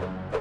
Thank you.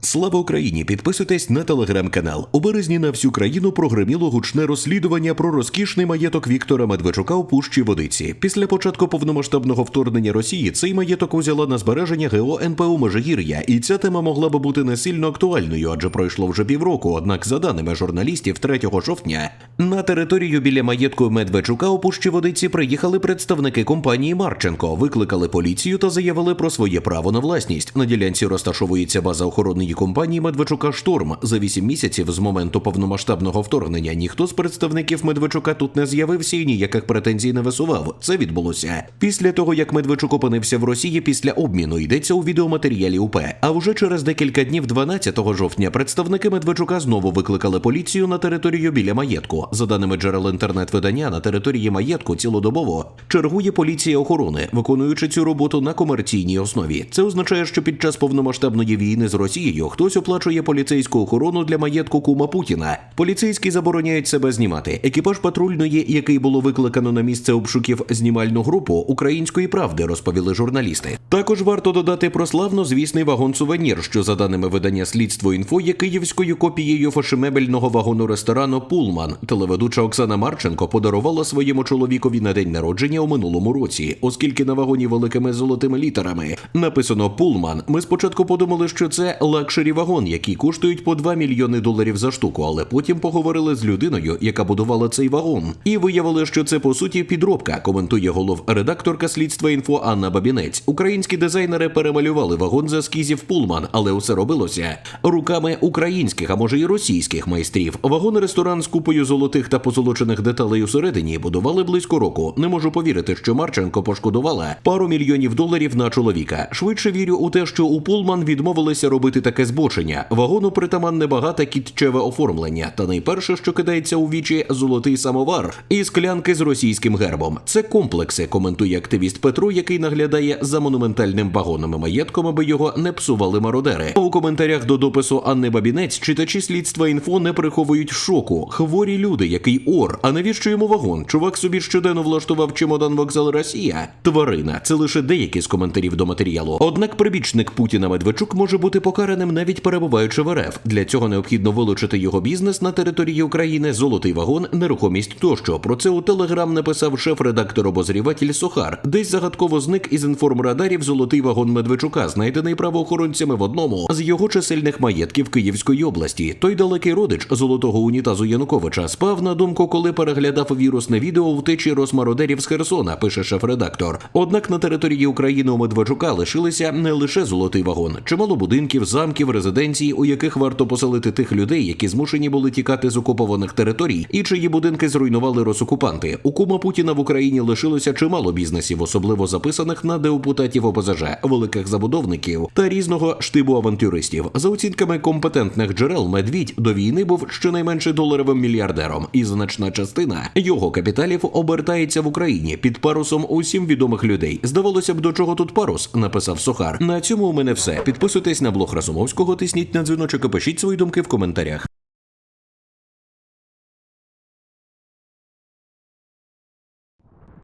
Слава Україні! Підписуйтесь на телеграм-канал. У березні на всю країну прогреміло гучне розслідування про розкішний маєток Віктора Медведчука у пущі водиці. Після початку повномасштабного вторгнення Росії цей маєток узяла на збереження ГО НПУ Межигір'я, і ця тема могла би бути не сильно актуальною, адже пройшло вже півроку. Однак, за даними журналістів, 3 жовтня на територію біля маєтку Медведчука у пущі водиці приїхали представники компанії Марченко, викликали поліцію та заявили про своє право на власність. На ділянці розташовується база охоронної компанії Медведчука Шторм. За вісім місяців з моменту повномасштабного вторгнення ніхто з представників Медведчука тут не з'явився і ніяких претензій не висував. Це відбулося після того, як Медведчук опинився в Росії після обміну. Йдеться у відеоматеріалі УП. А вже через декілька днів, 12 жовтня, представники Медведчука знову викликали поліцію на територію біля маєтку. За даними джерел інтернет-видання, на території маєтку цілодобово чергує поліція охорони, виконуючи цю роботу на комерційній основі. Це означає, що під час повномасштабної війни з Росією хтось оплачує поліцейську охорону для маєтку кума Путіна. Поліцейські забороняють себе знімати. Екіпаж патрульної, який було викликано на місце обшуків знімальну групу української правди, розповіли журналісти. Також варто додати про славно звісний вагон сувенір, що за даними видання слідство інфо є київською копією фашемебельного вагону ресторану Пулман. Телеведуча Оксана Марченко подарувала своєму чоловікові на день народження у минулому році, оскільки на вагоні великими золотими літерами написано Пулман. Ми спочатку подумали, що це лакшері вагон, які коштують по 2 мільйони доларів за штуку, але потім поговорили з людиною, яка будувала цей вагон, і виявили, що це по суті підробка. Коментує голов редакторка слідства інфо Анна Бабінець. Українські дизайнери перемалювали вагон з ескізів Пулман, але усе робилося руками українських, а може й російських майстрів. Вагон-ресторан з купою золотих та позолочених деталей усередині будували близько року. Не можу повірити, що Марченко пошкодувала пару мільйонів доларів на чоловіка. Швидше вірю у те, що у Пулман відмовилися робити таке збочення. Вагону притаманне багате кітчеве оформлення. Та найперше, що кидається у вічі, золотий самовар і склянки з російським гербом. Це комплекси, коментує активіст Петро, який наглядає за монументальним вагоном і маєтком, аби його не псували мародери. У коментарях до допису Анни Бабінець читачі слідства інфо не приховують шоку. Хворі люди, який ор. А навіщо йому вагон? Чувак собі щоденно влаштував чемодан вокзал Росія. Тварина. Це лише деякі з коментарів до матеріалу. Однак прибічник Путіна Медведчук може бути покараним навіть перебуваючи в РФ. Для цього необхідно вилучити його бізнес на території України, золотий вагон, нерухомість тощо. Про це у телеграм написав шеф-редактор обозріватель Сохар. Десь загадково зник із інформрадарів золотий вагон Медведчука, знайдений правоохоронцями в одному з його чисельних маєтків Київської області. Той далекий родич золотого унітазу Януковича спав на думку, коли переглядав вірусне відео втечі розмародерів з Херсона. Пише шеф-редактор. Однак на території України у Медведчука лишилися не лише золотий вагон, чимало будинків, замків, резиденцій, у яких варто поселити тих людей, які змушені були тікати з окупованих територій, і чиї будинки зруйнували росокупанти. У кума Путіна в Україні лишилося чимало бізнесів, особливо записаних на депутатів ОПЗЖ, великих забудовників та різного штибу авантюристів. За оцінками компетентних джерел, медвідь до війни був щонайменше доларовим мільярдером, і значна частина його капіталів обертається в Україні під парусом усім відомих людей. Здавалося б, до чого тут парус, написав Сохар. На цьому у мене все. Підписуйтесь на блог Разумовського, тисніть на дзвіночок і пишіть свої думки в коментарях.